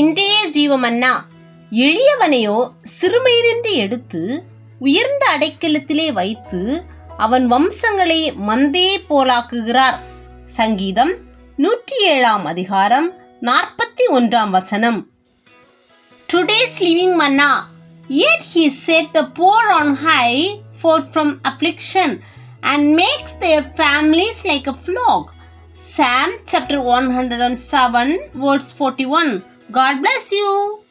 இன்றைய ஜீவமன்னா எளியவனையோ சிறுமையின்றி எடுத்து உயர்ந்த அடைக்கலத்திலே வைத்து அவன் வம்சங்களை மந்தே போலாக்குகிறார். சங்கீதம் நூற்றி ஏழாம் அதிகாரம் நாற்பத்தி ஒன்றாம் வசனம். Today's living manna yet he set the poor on high forth from affliction and makes their families like a flock. Psalm chapter 107 verse 41 god bless you